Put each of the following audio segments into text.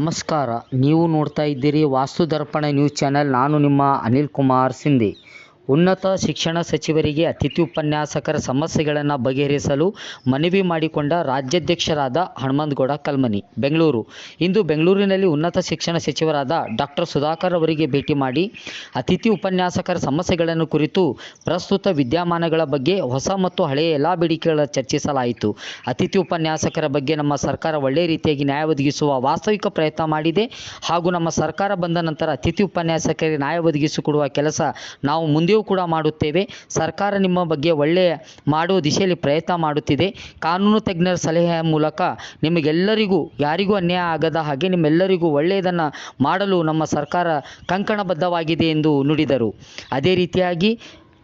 ನಮಸ್ಕಾರ. ನೀವು ನೋಡ್ತಾ ಇದ್ದೀರಿ ವಾಸ್ತು ದರ್ಪಣ ನ್ಯೂಸ್ ಚಾನೆಲ್. ನಾನು ನಿಮ್ಮ ಅನಿಲ್ ಕುಮಾರ್ ಸಿಂಧಿ. ಉನ್ನತ ಶಿಕ್ಷಣ ಸಚಿವರಿಗೆ ಅತಿಥಿ ಉಪನ್ಯಾಸಕರ ಸಮಸ್ಯೆಗಳನ್ನು ಬಗೆಹರಿಸಲು ಮನವಿ ಮಾಡಿಕೊಂಡ ರಾಜ್ಯಾಧ್ಯಕ್ಷರಾದ ಹನುಮಂತಗೌಡ ಕಲ್ಮನಿ, ಬೆಂಗಳೂರು. ಇಂದು ಬೆಂಗಳೂರಿನಲ್ಲಿ ಉನ್ನತ ಶಿಕ್ಷಣ ಸಚಿವರಾದ ಡಾಕ್ಟರ್ ಸುಧಾಕರ್ ಅವರಿಗೆ ಭೇಟಿ ಮಾಡಿ ಅತಿಥಿ ಉಪನ್ಯಾಸಕರ ಸಮಸ್ಯೆಗಳನ್ನು ಕುರಿತು ಪ್ರಸ್ತುತ ವಿದ್ಯಮಾನಗಳ ಬಗ್ಗೆ ಹೊಸ ಮತ್ತು ಹಳೆಯ ಎಲ್ಲ ಬೇಡಿಕೆಗಳ ಚರ್ಚಿಸಲಾಯಿತು. ಅತಿಥಿ ಉಪನ್ಯಾಸಕರ ಬಗ್ಗೆ ನಮ್ಮ ಸರ್ಕಾರ ಒಳ್ಳೆಯ ರೀತಿಯಾಗಿ ನ್ಯಾಯ ಒದಗಿಸುವ ವಾಸ್ತವಿಕ ಪ್ರಯತ್ನ ಮಾಡಿದೆ ಹಾಗೂ ನಮ್ಮ ಸರ್ಕಾರ ಬಂದ ನಂತರ ಅತಿಥಿ ಉಪನ್ಯಾಸಕರಿಗೆ ನ್ಯಾಯ ಒದಗಿಸಿಕೊಡುವ ಕೆಲಸ ನಾವು ಮುಂದೆಯೂ ಕೂಡ ಮಾಡುತ್ತೇವೆ. ಸರ್ಕಾರ ನಿಮ್ಮ ಬಗ್ಗೆ ಒಳ್ಳೆಯ ಮಾಡುವ ದಿಶೆಯಲ್ಲಿ ಪ್ರಯತ್ನ ಮಾಡುತ್ತಿದೆ. ಕಾನೂನು ತಜ್ಞರ ಸಲಹೆಯ ಮೂಲಕ ನಿಮಗೆಲ್ಲರಿಗೂ, ಯಾರಿಗೂ ಅನ್ಯಾಯ ಆಗದ ಹಾಗೆ ನಿಮ್ಮೆಲ್ಲರಿಗೂ ಒಳ್ಳೆಯದನ್ನು ಮಾಡಲು ನಮ್ಮ ಸರ್ಕಾರ ಕಂಕಣಬದ್ಧವಾಗಿದೆ ಎಂದು ನುಡಿದರು. ಅದೇ ರೀತಿಯಾಗಿ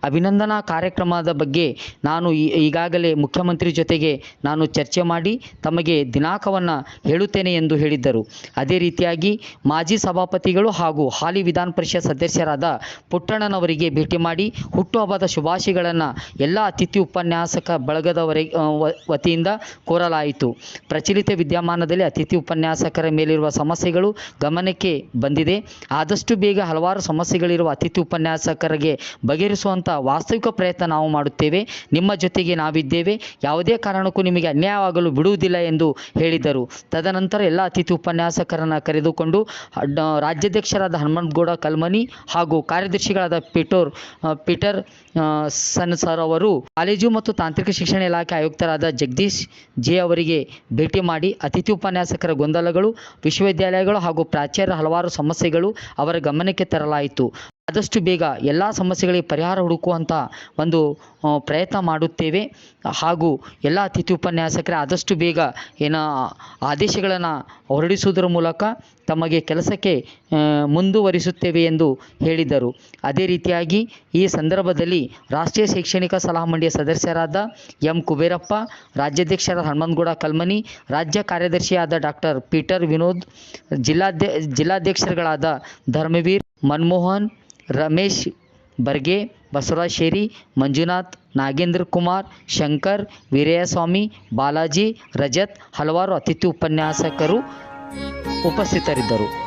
ಅಭಿನಂದನಾ ಕಾರ್ಯಕ್ರಮದ ಬಗ್ಗೆ ನಾನು ಈಗಾಗಲೇ ಮುಖ್ಯಮಂತ್ರಿ ಜೊತೆಗೆ ನಾನು ಚರ್ಚೆ ಮಾಡಿ ತಮಗೆ ದಿನಾಂಕವನ್ನು ಹೇಳುತ್ತೇನೆ ಎಂದು ಹೇಳಿದ್ದರು. ಅದೇ ರೀತಿಯಾಗಿ ಮಾಜಿ ಸಭಾಪತಿಗಳು ಹಾಗೂ ಹಾಲಿ ವಿಧಾನ ಪರಿಷತ್ ಸದಸ್ಯರಾದ ಪುಟ್ಟಣ್ಣನವರಿಗೆ ಭೇಟಿ ಮಾಡಿ ಹುಟ್ಟುಹಬ್ಬದ ಶುಭಾಶಯಗಳನ್ನು ಎಲ್ಲ ಅತಿಥಿ ಉಪನ್ಯಾಸಕ ಬಳಗದವರಿಗೆ ವ- ವತಿಯಿಂದ ಕೋರಲಾಯಿತು. ಪ್ರಚಲಿತ ವಿದ್ಯಮಾನದಲ್ಲಿ ಅತಿಥಿ ಉಪನ್ಯಾಸಕರ ಮೇಲಿರುವ ಸಮಸ್ಯೆಗಳು ಗಮನಕ್ಕೆ ಬಂದಿದೆ. ಆದಷ್ಟು ಬೇಗ ಹಲವಾರು ಸಮಸ್ಯೆಗಳಿರುವ ಅತಿಥಿ ಉಪನ್ಯಾಸಕರಿಗೆ ಬಗೆಹರಿಸುವಂಥ ವಾಸ್ತವಿಕ ಪ್ರಯತ್ನ ನಾವು ಮಾಡುತ್ತೇವೆ. ನಿಮ್ಮ ಜೊತೆಗೆ ನಾವಿದ್ದೇವೆ. ಯಾವುದೇ ಕಾರಣಕ್ಕೂ ನಿಮಗೆ ಅನ್ಯಾಯವಾಗಲು ಬಿಡುವುದಿಲ್ಲ ಎಂದು ಹೇಳಿದರು. ತದನಂತರ ಎಲ್ಲ ಅತಿಥಿ ಉಪನ್ಯಾಸಕರನ್ನು ಕರೆದುಕೊಂಡು ರಾಜ್ಯಾಧ್ಯಕ್ಷರಾದ ಹನುಮಂತಗೌಡ ಕಲ್ಮನಿ ಹಾಗೂ ಕಾರ್ಯದರ್ಶಿಗಳಾದ ಪೀಟೋರ್ ಪೀಟರ್ ಸನ್ ಸರ್ ಅವರು ಕಾಲೇಜು ಮತ್ತು ತಾಂತ್ರಿಕ ಶಿಕ್ಷಣ ಇಲಾಖೆ ಆಯುಕ್ತರಾದ ಜಗದೀಶ್ ಜೆ ಅವರಿಗೆ ಭೇಟಿ ಮಾಡಿ ಅತಿಥಿ ಉಪನ್ಯಾಸಕರ ಗೊಂದಲಗಳು, ವಿಶ್ವವಿದ್ಯಾಲಯಗಳು ಹಾಗೂ ಪ್ರಾಚಾರ್ಯರ ಹಲವಾರು ಸಮಸ್ಯೆಗಳು ಅವರ ಗಮನಕ್ಕೆ ತರಲಾಯಿತು. ಆದಷ್ಟು ಬೇಗ ಎಲ್ಲ ಸಮಸ್ಯೆಗಳಿಗೆ ಪರಿಹಾರ ಹುಡುಕುವಂಥ ಒಂದು ಪ್ರಯತ್ನ ಮಾಡುತ್ತೇವೆ. ಹಾಗೂ ಎಲ್ಲ ಅತಿಥಿ ಉಪನ್ಯಾಸಕರೇ ಆದಷ್ಟು ಬೇಗ ಏನ, ಆದೇಶಗಳನ್ನು ಹೊರಡಿಸುವುದರ ಮೂಲಕ ತಮಗೆ ಕೆಲಸಕ್ಕೆ ಮುಂದುವರಿಸುತ್ತೇವೆ ಎಂದು ಹೇಳಿದರು. ಅದೇ ರೀತಿಯಾಗಿ ಈ ಸಂದರ್ಭದಲ್ಲಿ ರಾಷ್ಟ್ರೀಯ ಶೈಕ್ಷಣಿಕ ಸಲಹಾ ಮಂಡಳಿಯ ಸದಸ್ಯರಾದ ಎಂ. ಕುಬೇರಪ್ಪ ರಾಜ್ಯಾಧ್ಯಕ್ಷರ ಹನುಮಂತಗೌಡ ಕಲ್ಮನಿ, ರಾಜ್ಯ ಕಾರ್ಯದರ್ಶಿಯಾದ ಡಾಕ್ಟರ್ ಪೀಟರ್ ವಿನೋದ್ ಜಿಲ್ಲಾಧ್ಯ ಜಿಲ್ಲಾಧ್ಯಕ್ಷರುಗಳಾದ ಧರ್ಮವೀರ್ ಮನ್ಮೋಹನ್, ರಮೇಶ್ ಬರ್ಗೆ, ಬಸವರಾಜ್ ಶೇರಿ, ಮಂಜುನಾಥ್, ನಾಗೇಂದ್ರ ಕುಮಾರ್, ಶಂಕರ್, ವೀರಯ್ಯಸ್ವಾಮಿ, ಬಾಲಾಜಿ, ರಜತ್ ಹಲವಾರು ಅತಿಥಿ ಉಪನ್ಯಾಸಕರು ಉಪಸ್ಥಿತರಿದ್ದರು.